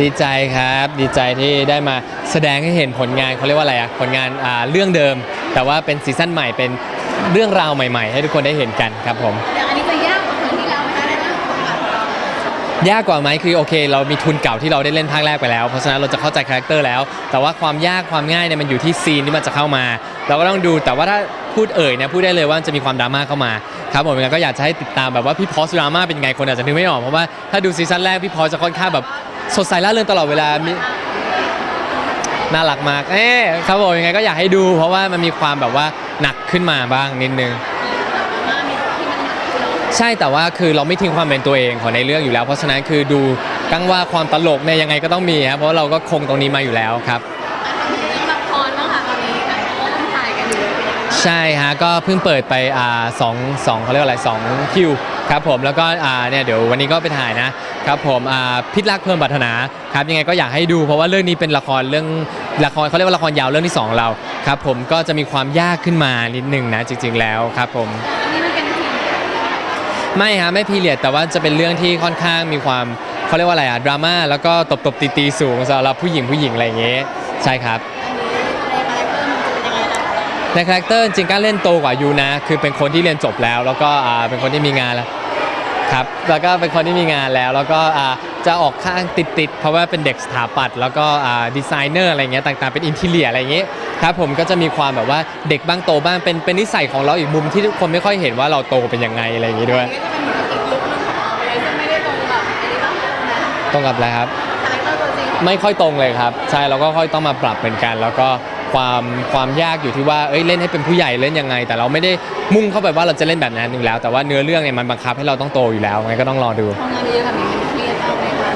ดีใจครับ ดีใจที่ได้มาแสดงให้เห็นผลงานเขาเรียกว่าอะไรอะผลงานอ่าเรื่องเดิม แต่ว่าเป็นซีซั่นใหม่เป็นเรื่องราวใหม่ ๆ ให้ทุกคนได้เห็นกันครับผมอย่างอันนี้จะยากกว่าครั้งที่แล้วไหมคะในเรื่องของการร้องยากกว่าไหมคือโอเค เรามีทุนเก่าที่เราได้เล่นภาคแรกไปแล้ว เพราะฉะนั้นเราจะเข้าใจคาแรคเตอร์แล้ว แต่ว่าความยากความง่ายเนี่ยมันอยู่ที่ซีนที่มันจะเข้ามา เราก็ต้องดูแต่ว่าถ้าพูดเอ่ยเนี่ยพูดได้เลยว่าจะมีความดราม่าเข้ามาครับผมยังไงก็อยากจะให้ติดตามแบบว่าพี่พอสดราม่าเป็นยังไงคนอาจจะนึกไม่ออกเพราะว่าถ้าดูซีซั่นแรกพี่พอสจะค่อนข้างแบบ สดใสร่าเริงตลอดเวลามีน่ารักมากเอ๊ะครับผมยังไงก็อยากให้ดู เพราะว่ามันมีความแบบว่าหนักขึ้นมาบ้างนิดนึง ใช่แต่ว่าคือเราไม่ทิ้งความเป็นตัวเองของในเรื่องอยู่แล้ว เพราะฉะนั้นคือดูกั้งว่าความตลกเนี่ยยังไงก็ต้องมีครับเพราะเราก็คงตรงนี้มาอยู่แล้วครับ อะทำถึง ใช่ฮะก็เพิ่งเปิดไปอ่าสองสองเขาเรียกว่าอะไรสองคิวครับผมแล้วก็อ่าเนี่ยเดี๋ยววันนี้ก็ไปถ่ายนะครับผมอ่าพิษรักเพิ่มปรารถนาครับยังไงก็อยากให้ดู เพราะว่าเรื่องนี้เป็นละครเรื่องละครเขาเรียกว่าละครยาวเรื่องที่สองเราครับผมก็จะมีความยากขึ้นมานิดนึงนะจริง ๆ แล้วครับผมไม่ฮะไม่พีเรียดแต่ว่าจะเป็นเรื่องที่ค่อนข้างมีความเขาเรียกว่าอะไรอะดราม่าแล้วก็ตบตบตีตีสูงสำหรับผู้หญิงผู้หญิงอะไรอย่างเงี้ยใช่ครับ ในคาแรคเตอร์มันจะเป็นยังไงล่ะในคาแรคเตอร์จริงๆก็เล่นโตกว่ายูนะ คือเป็นคนที่เรียนจบแล้ว แล้วก็อ่าเป็นคนที่มีงานแล้วครับแล้วก็เป็นคนที่มีงานแล้วแล้วก็อ่าจะออกข้างติดๆ เพราะว่าเป็นเด็กสถาปัตย์แล้วก็อ่าดีไซเนอร์อะไรเงี้ยต่างๆเป็นอินทีเลียอะไรเงี้ยครับผมก็จะมีความแบบว่าเด็กบ้างโตบ้างเป็นเป็นนิสัยของเราอีกมุมที่ทุกคนไม่ค่อยเห็นว่าเราโตเป็นยังไงอะไรอย่างงี้ด้วยอันนี้ก็จะเป็นเหมือนกับอีกลุคนึงของเราเลยซึ่งไม่ได้ตรงกับอันนี้บ้างนะตรงกับอะไรครับคาแรคเตอร์ตัวจริงของไม่ค่อยตรงเลยครับ ใช่เราก็ค่อยต้องมาปรับเหมือนกัน แล้วก็ ความความยากอยู่ที่ว่าเอ้ยเล่นให้เป็นผู้ใหญ่เล่นยังไง แต่เราไม่ได้มุ่งเข้าไปว่าเราจะเล่นแบบนั้นอยู่แล้ว แต่ว่าเนื้อเรื่องเนี่ยมันบังคับให้เราต้องโตอยู่แล้วไงก็ต้องรอดูทำงานเยอะแบบนี้มันเครียดมากไหมคะ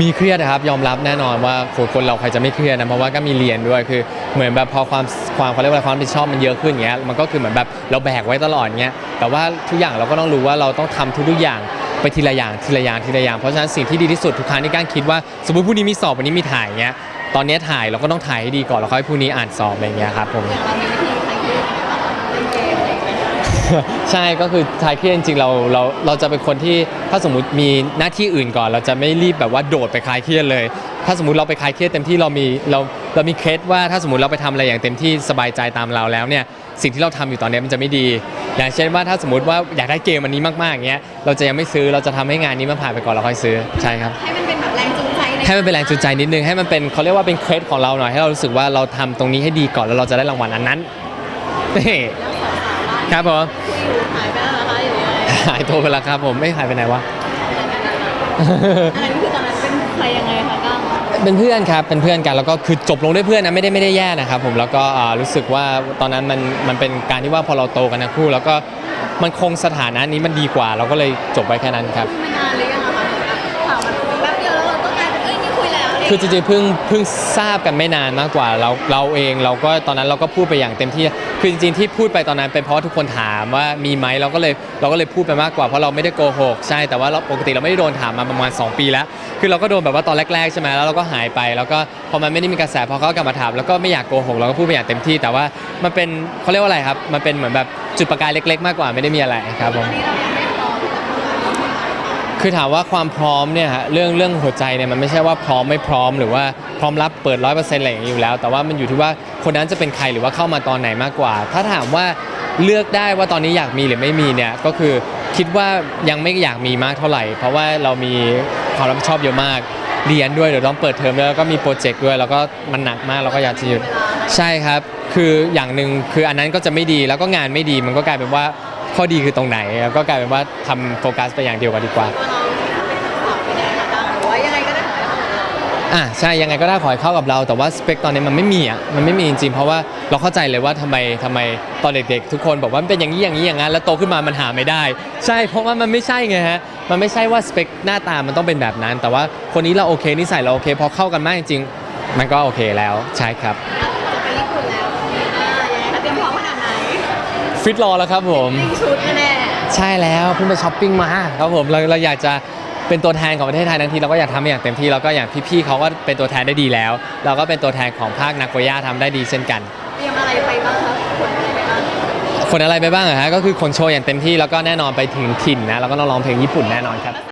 มีเครียดนะครับยอมรับแน่นอนว่าโหคนเราใครจะไม่เครียดนะเพราะว่าก็มีเรียนด้วยคือเหมือนแบบพอความความเขาเรียกว่าอะไรความรับผิดชอบมันเยอะขึ้นอย่างเงี้ยมันก็คือเหมือนแบบเราแบกไว้ตลอดเงี้ยแต่ว่าทุกอย่างเราก็ต้องรู้ว่าเราต้องทำทุกๆอย่างไปทีละอย่างทีละอย่างทีละอย่างเพราะฉะนั้นสิ่งที่ดีที่สุดทุกครั้งที่ก้างคิดว่า สมมติพรุ่งนี้มีสอบวันนี้มีถ่ายเงี้ย ตอนเนี้ยถ่ายเราก็ต้องถ่ายให้ดีก่อนแล้วค่อยพรุ่งนี้อ่านสอบอะไรเงี้ยครับผมอย่างเรามีวิธีคลายเครียดยังไงบ้างคะเล่นเกมอะไรอย่างเงี้ยใช่ก็คือทายเครียดจริงๆเราเราเราจะเป็นคนที่ถ้าสมมติมีหน้าที่อื่นก่อน เราจะไม่รีบแบบว่าโดดไปคลายเครียดเลย ถ้าสมมติเราไปคลายเครียดเต็มที่เรามีเราเรามีเคล็ดว่าถ้าสมมติเราไปทำอะไรอย่างเต็มที่สบายใจตามเราแล้วเนี่ยสิ่งที่เราทำอยู่ตอนนี้มันจะไม่ดี อย่างเช่นว่าถ้าสมมติว่าอยากได้เกมอันนี้มากๆอย่างเงี้ยเราจะยังไม่ซื้อเราจะทำให้งานนี้มันผ่านไปก่อนเราค่อยซื้อใช่ครับ ให้มันเป็นแบบแรงจูงใจในให้มันเป็นแรงจูงใจนิดนึงให้มันเป็นเขาเรียกว่าเป็นเคล็ดของเราหน่อยให้เรารู้สึกว่าเราทำตรงนี้ให้ดีก่อนแล้วเราจะได้รางวัลอันนั้นนี่เรื่องสาวๆบ้างครับผมคุยอยู่หายไปแล้วเหรอคะอยู่ยังไงหายตัวไปแล้วครับผมไม่หายไปไหนวะอันนั้นคือตอนนั้นเป็นใครยังไงคะก้างเป็นเพื่อนครับเป็นเพื่อนกันแล้วก็คือจบลงด้วยเพื่อนนะไม่ได้ไม่ได้แย่นะครับผมแล้วก็อ่ารู้สึกว่าตอนนั้นมันมันเป็นการที่ว่าพอเราโตกันทั้งคู่ แล้วก็มันคงสถานะนี้มันดีกว่า เราก็เลยจบไว้แค่นั้นครับไม่นานหรือยั คือจริงๆเพิ่งเพิ่งทราบกันไม่นานมากกว่าเราเราเองเราก็ตอนนั้นเราก็พูดไปอย่างเต็มที่คือจริงๆที่พูดไปตอนนั้นเป็นเพราะทุกคนถามว่ามีไหมเราก็เลยเราก็เลยพูดไปมากกว่าเพราะเราไม่ได้โกหกใช่แต่ว่าเราปกติเราไม่ได้โดนถามมาประมาณ 2 ปีแล้ว คือเราก็โดนแบบว่าตอนแรกๆใช่ไหมแล้วเราก็หายไป แล้วก็พอมันไม่ได้มีกระแสพอเขากลับมาถามแล้วก็ไม่อยากโกหกเราก็พูดไปอย่างเต็มที่ แต่ว่ามันเป็นเขาเรียกว่าอะไรครับมันเป็นเหมือนแบบจุดประกายเล็ก ๆ มากกว่าไม่ได้มีอะไรครับผม คือถามว่าความพร้อมเนี่ยฮะเรื่องเรื่องหัวใจเนี่ยมันไม่ใช่ว่าพร้อมไม่พร้อมหรือว่าพร้อมรับเปิดร้อยเปอร์เซ็นต์อะไรอย่างนี้อยู่แล้ว แต่ว่ามันอยู่ที่ว่าคนนั้นจะเป็นใครหรือว่าเข้ามาตอนไหนมากกว่า ถ้าถามว่าเลือกได้ว่าตอนนี้อยากมีหรือไม่มีเนี่ยก็คือคิดว่ายังไม่อยากมีมากเท่าไหร่ เพราะว่าเรามีความรับผิดชอบเยอะมากเรียนด้วยเดี๋ยวต้องเปิดเทอมด้วยแล้วก็มีโปรเจกต์ด้วยแล้วก็มันหนักมากเราก็อยากจะหยุดใช่ครับ คืออย่างหนึ่งคืออันนั้นก็จะไม่ดีแล้วก็งานไม่ดีมันก็กลายเป็นว่า ข้อดีคือตรงไหนแล้วก็กลายเป็นว่าทำโฟกัสไปอย่างเดียวกันดีกว่าตัวเราเป็นคำตอบไปได้ค่ะก้างหรือว่ายังไงก็ได้ขอให้เข้ากับเราอะใช่ยังไงก็ได้ขอให้เข้ากับเรา แต่ว่าสเปคตอนนี้มันไม่มีอะมันไม่มีจริงๆเพราะว่าเราเข้าใจเลยว่าทำไมทำไมตอนเด็กๆทุกคนบอกว่ามันเป็นอย่างนี้อย่างนี้อย่างนั้นแล้วโตขึ้นมามันหาไม่ได้ ใช่เพราะว่ามันไม่ใช่ไงฮะมันไม่ใช่ว่าสเปคหน้าตามันต้องเป็นแบบนั้น แต่ว่าคนนี้เราโอเคนิสัยเราโอเคพอเข้ากันมากจริงๆมันก็โอเคแล้วใช่ครับ ฟิตรอแล้วครับผมเตรียมชุดแน่ใช่แล้วเพิ่งไปช้อปปิ้งมาครับผมเราเราอยากจะเป็นตัวแทนของประเทศไทยทั้งทีเราก็อยากทำให้อย่างเต็มที่แล้วก็อย่างพี่ๆเขาก็เป็นตัวแทนได้ดีแล้ว เราก็เป็นตัวแทนของภาคนาโกย่าทำได้ดีเช่นกันๆเตรียมอะไรไปบ้างคะขนอะไรไปบ้างคนอะไรไปบ้างอะฮะก็คือคนโชว์อย่างเต็มที่แล้วก็แน่นอนไปถึงถิ่นนะแล้วก็ต้องร้องเพลงญี่ปุ่นแน่นอนครับ